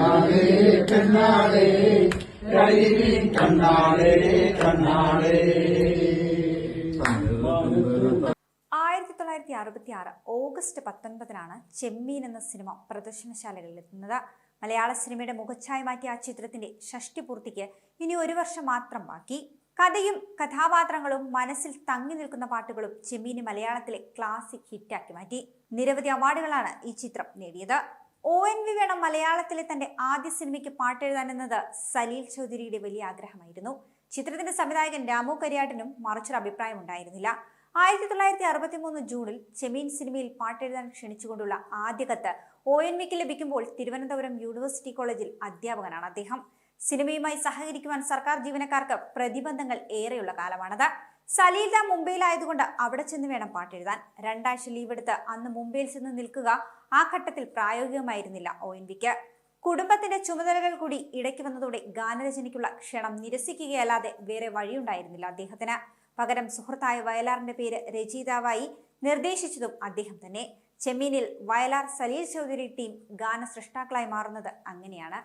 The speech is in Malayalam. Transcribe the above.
കണ്ണാളേ കണ്ണാടേ കരിമീൻ കണ്ണാടേ കണ്ണാടേ ആയിരത്തി തൊള്ളായിരത്തി അറുപത്തി ആറ് ഓഗസ്റ്റ് പത്തൊൻപതിനാണ് ചെമ്മീൻ എന്ന സിനിമ പ്രദർശനശാലകളിൽ എത്തുന്നത്. മലയാള സിനിമയുടെ മുഖച്ഛായ മാറ്റിയ ആ ചിത്രത്തിന്റെ ഷഷ്ടി പൂർത്തിക്ക് ഇനി ഒരു വർഷം മാത്രം ബാക്കി. കഥയും കഥാപാത്രങ്ങളും മനസ്സിൽ തങ്ങി നിൽക്കുന്ന പാട്ടുകളും ചെമ്മീന് മലയാളത്തിലെ ക്ലാസിക് ഹിറ്റാക്കി മാറ്റി. നിരവധി അവാർഡുകളാണ് ഈ ചിത്രം നേടിയത്. ഒ എൻ വി വേണം മലയാളത്തിലെ തന്റെ ആദ്യ സിനിമയ്ക്ക് പാട്ടെഴുതാനെന്നത് സലീൽ ചൗധരിയുടെ വലിയ ആഗ്രഹമായിരുന്നു. ചിത്രത്തിന്റെ സംവിധായകൻ രാമു കരിയാട്ടിനും മറിച്ചൊരു അഭിപ്രായം ഉണ്ടായിരുന്നില്ല. ആയിരത്തി തൊള്ളായിരത്തി അറുപത്തി മൂന്ന് ജൂണിൽ ചെമീൻ സിനിമയിൽ പാട്ടെഴുതാൻ ക്ഷണിച്ചുകൊണ്ടുള്ള ആദ്യ കത്ത് ഒ എൻ വിക്ക് ലഭിക്കുമ്പോൾ തിരുവനന്തപുരം യൂണിവേഴ്സിറ്റി കോളേജിൽ അധ്യാപകനാണ് അദ്ദേഹം. സിനിമയുമായി സഹകരിക്കുവാൻ സർക്കാർ ജീവനക്കാർക്ക് പ്രതിബന്ധങ്ങൾ ഏറെയുള്ള കാലമാണത്. സലീല മുംബൈയിലായതുകൊണ്ട് അവിടെ ചെന്ന് വേണം പാട്ടെഴുതാൻ. രണ്ടാഴ്ച ലീവ് എടുത്ത് അന്ന് മുംബൈയിൽ ചെന്ന് നിൽക്കുക ആ ഘട്ടത്തിൽ പ്രായോഗികമായിരുന്നില്ല ഒ എൻ വിക്ക്. കുടുംബത്തിന്റെ ചുമതലകൾ കൂടി ഇടയ്ക്ക് വന്നതോടെ ഗാനരചനയ്ക്കുള്ള ക്ഷണം നിരസിക്കുകയല്ലാതെ വേറെ വഴിയുണ്ടായിരുന്നില്ല അദ്ദേഹത്തിന്. പകരം സുഹൃത്തായ വയലാറിന്റെ പേര് രചയിതാവായി നിർദ്ദേശിച്ചതും അദ്ദേഹം തന്നെ. ചെമ്മീനിൽ വയലാർ സലീൽ ചൗധരി ടീം ഗാന സൃഷ്ടാക്കളായി മാറുന്നത് അങ്ങനെയാണ്.